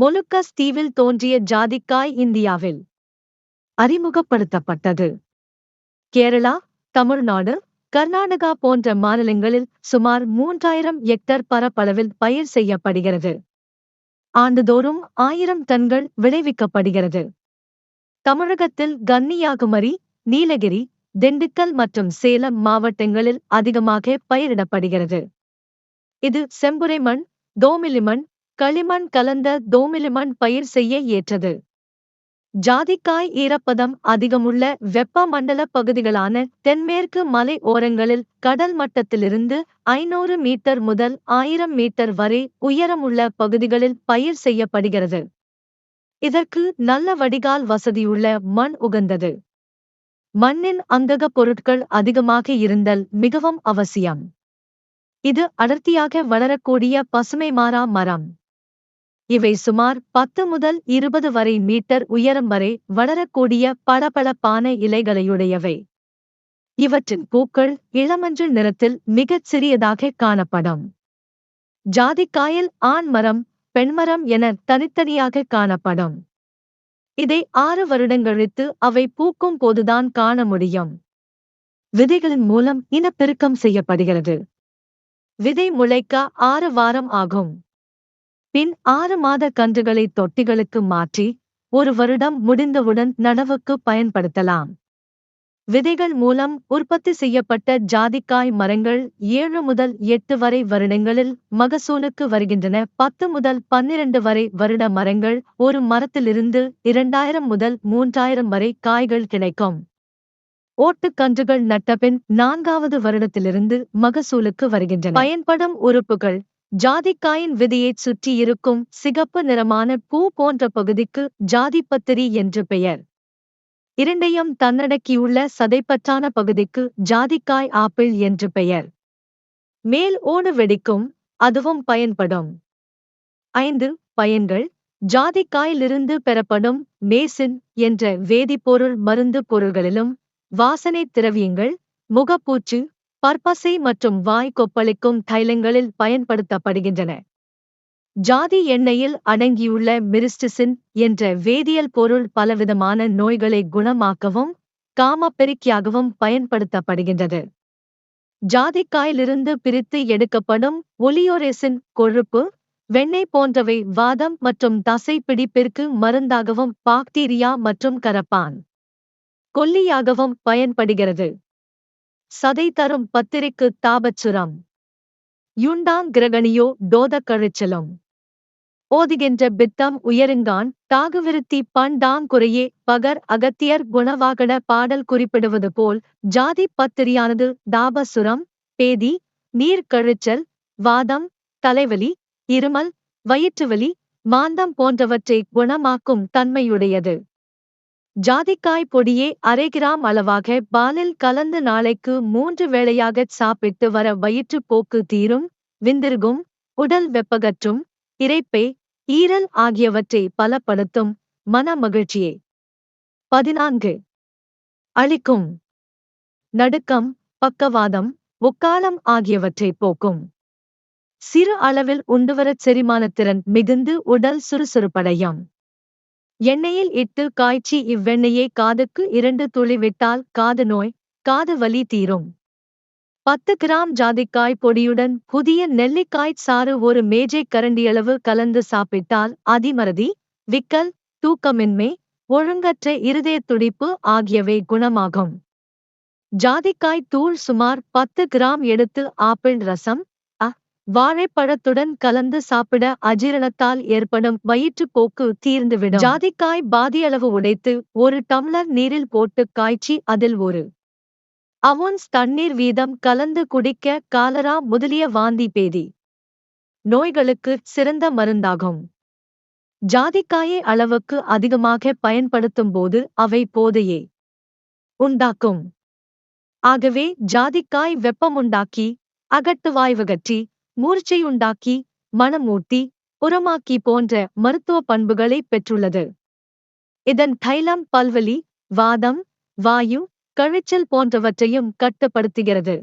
மொலுக்கஸ் தீவில் தோன்றிய ஜாதிக்காய் இந்தியாவில் அறிமுகப்படுத்தப்பட்டது. கேரளா தமிழ்நாடு கர்நாடகா போன்ற மாநிலங்களில் சுமார் மூன்றாயிரம் ஹெக்டர் பரப்பளவில் பயிர் செய்யப்படுகிறது. ஆண்டுதோறும் ஆயிரம் டன்கள் விளைவிக்கப்படுகிறது. தமிழகத்தில் கன்னியாகுமரி நீலகிரி திண்டுக்கல் மற்றும் சேலம் மாவட்டங்களில் அதிகமாக பயிரிடப்படுகிறது. இது செம்புரை மண் தோமிலி மண் களிமண் கலந்த தோமிலி மண் பயிர் செய்ய ஏற்றது. ஜாதிக்காய் ஈரப்பதம் அதிகமுள்ள வெப்பமண்டல பகுதிகளான தென்மேற்கு மலை ஓரங்களில் கடல் மட்டத்திலிருந்து ஐநூறு மீட்டர் முதல் ஆயிரம் மீட்டர் வரை உயரமுள்ள பகுதிகளில் பயிர் செய்யப்படுகிறது. இதற்கு நல்ல வடிகால் வசதியுள்ள மண் உகந்தது. மண்ணின் அந்தக பொருட்கள் அதிகமாக இருந்தல் மிகவும் அவசியம். இது அடர்த்தியாக வளரக்கூடிய பசுமை மாறா மரம். இவை சுமார் பத்து முதல் இருபது வரை மீட்டர் உயரம் வரை வளரக்கூடிய பளபளப்பான இலைகளையுடையவை. இவற்றின் பூக்கள் இளமஞ்சள் நிறத்தில் மிகச் சிறியதாக காணப்படும். ஜாதிக்காயில் ஆண் மரம் பெண்மரம் என தனித்தனியாக காணப்படும். இதை ஆறு வருடங்கழித்து அவை பூக்கும் போதுதான் காண முடியும். விதைகளின் மூலம் இனப்பெருக்கம் செய்யப்படுகிறது. விதை முளைக்க ஆறு வாரம் ஆகும். பின் ஆறு மாத கன்றுகளை தொட்டிகளுக்கு மாற்றி ஒரு வருடம் முடிந்தவுடன் நடவுக்கு பயன்படுத்தலாம். விதைகள் மூலம் உற்பத்தி செய்யப்பட்ட ஜாதிக்காய் மரங்கள் ஏழு முதல் எட்டு வரை வருடங்களில் மகசூலுக்கு வருகின்றன. பத்து முதல் பன்னிரண்டு வரை வருட மரங்கள் ஒரு மரத்திலிருந்து இரண்டாயிரம் முதல் மூன்றாயிரம் வரை காய்கள் கிடைக்கும். ஓட்டுக்கன்றுகள் நட்டபின் நான்காவது வருடத்திலிருந்து மகசூலுக்கு வருகின்றன. பயன்படும் உறுப்புகள் ஜாதிக்காயின் விதையைச் சுற்றி இருக்கும் சிகப்பு நிறமான பூ போன்ற பகுதிக்கு ஜாதிப்பத்திரி என்று பெயர். இரண்டையும் தன்னடக்கியுள்ள சதைப்பற்றான பகுதிக்கு ஜாதிக்காய் ஆப்பிள் என்று பெயர். மேல் ஓடு வெடிக்கும் அதுவும் பயன்படும். ஐந்து பயன்கள். ஜாதிக்காயிலிருந்து பெறப்படும் மேசின் என்ற வேதிப்பொருள் மருந்து பொருள்களிலும் வாசனை திரவியங்கள் முகப்பூச்சு பற்பசை மற்றும் வாய் கொப்பளிக்கும் தைலங்களில் பயன்படுத்தப்படுகின்றன. ஜாதி எண்ணெயில் அடங்கியுள்ள மிரிஸ்டிசின் என்ற வேதியியல் பொருள் பலவிதமான நோய்களை குணமாக்கவும் காமப்பெருக்கியாகவும் பயன்படுத்தப்படுகின்றது. ஜாதிக்காயிலிருந்து பிரித்து எடுக்கப்படும் ஒலியோரேசின் கொழுப்பு வெண்ணெய் போன்றவை வாதம் மற்றும் தசை பிடிப்பிற்கு மருந்தாகவும் பாக்டீரியா மற்றும் கரப்பான் கொல்லியாகவும் பயன்படுகிறது. சதை தரும் பத்திரிக்கு தாபச்சுரம். யுண்டாங் கிரகணியோ டோதக் கழுச்சலும் ஓதுகின்ற பித்தம் உயருங்கான் தாகுவிருத்தி பண்டாங் குறையே பகர் அகத்தியர் குணவாகன பாடல் குறிப்பிடுவது போல் ஜாதி பத்திரியானது தாபசுரம் பேதி நீர் கழுச்சல் வாதம் தலைவலி இருமல் வயிற்றுவலி மாந்தம் போன்றவற்றை குணமாக்கும் தன்மையுடையது. ஜாதிக்காய் பொடியே அரை கிராம் அளவாக பாலில் கலந்து நாளைக்கு மூன்று வேளையாகச் சாப்பிட்டு வர வயிற்றுப் போக்கு தீரும் விந்திருகும் உடல் வெப்பகற்றும் இறைப்பை ஈரல் ஆகியவற்றை பலப்படுத்தும். மன மகிழ்ச்சியே. பதினான்கு. அளிக்கும் நடுக்கம் பக்கவாதம் முக்காலம் ஆகியவற்றை போக்கும். சிறு அளவில் உண்டுவரச் செரிமானத்திறன் மிகுந்து உடல் சுறுசுறுப்படையும். எண்ணெயில் இட்டு காய்ச்சி இவ்வெண்ணெயை காதுக்கு இரண்டு துளி விட்டால் காது நோய் காது வலி தீரும். பத்து கிராம் ஜாதிக்காய் பொடியுடன் புதிய நெல்லிக்காய் சாறு ஒரு மேஜை கரண்டியளவு கலந்து சாப்பிட்டால் அதிமறதி விக்கல் தூக்கமின்மை ஒழுங்கற்ற இருதய துடிப்பு ஆகியவை குணமாகும். ஜாதிக்காய் தூள் சுமார் பத்து கிராம் எடுத்து ஆப்பிள் ரசம் வாழைப்பழத்துடன் கலந்து சாப்பிட அஜீரணத்தால் ஏற்படும் வயிற்றுப்போக்கு தீர்ந்துவிடும். ஜாதிக்காய் பாதியளவு உடைத்து ஒரு டம்ளர் நீரில் போட்டு காய்ச்சி அதில் ஒரு அவுன்ஸ் தண்ணீர் வீதம் கலந்து குடிக்க காலரா முதலிய வாந்தி பேதி. நோய்களுக்கு சிறந்த மருந்தாகும். ஜாதிக்காயை அளவுக்கு அதிகமாக பயன்படுத்தும் போது அவை போதையே உண்டாக்கும். ஆகவே ஜாதிக்காய் வெப்பமுண்டாக்கி கட்டி மூர்ச்சையுண்டாக்கி மனமூட்டி உரமாக்கி போன்ற மருத்துவ பண்புகளை பெற்றுள்ளது. இதன் தைலம் பல்வலி வாதம் வாயு கழிச்சல் போன்றவற்றையும் கட்டுப்படுத்துகிறது.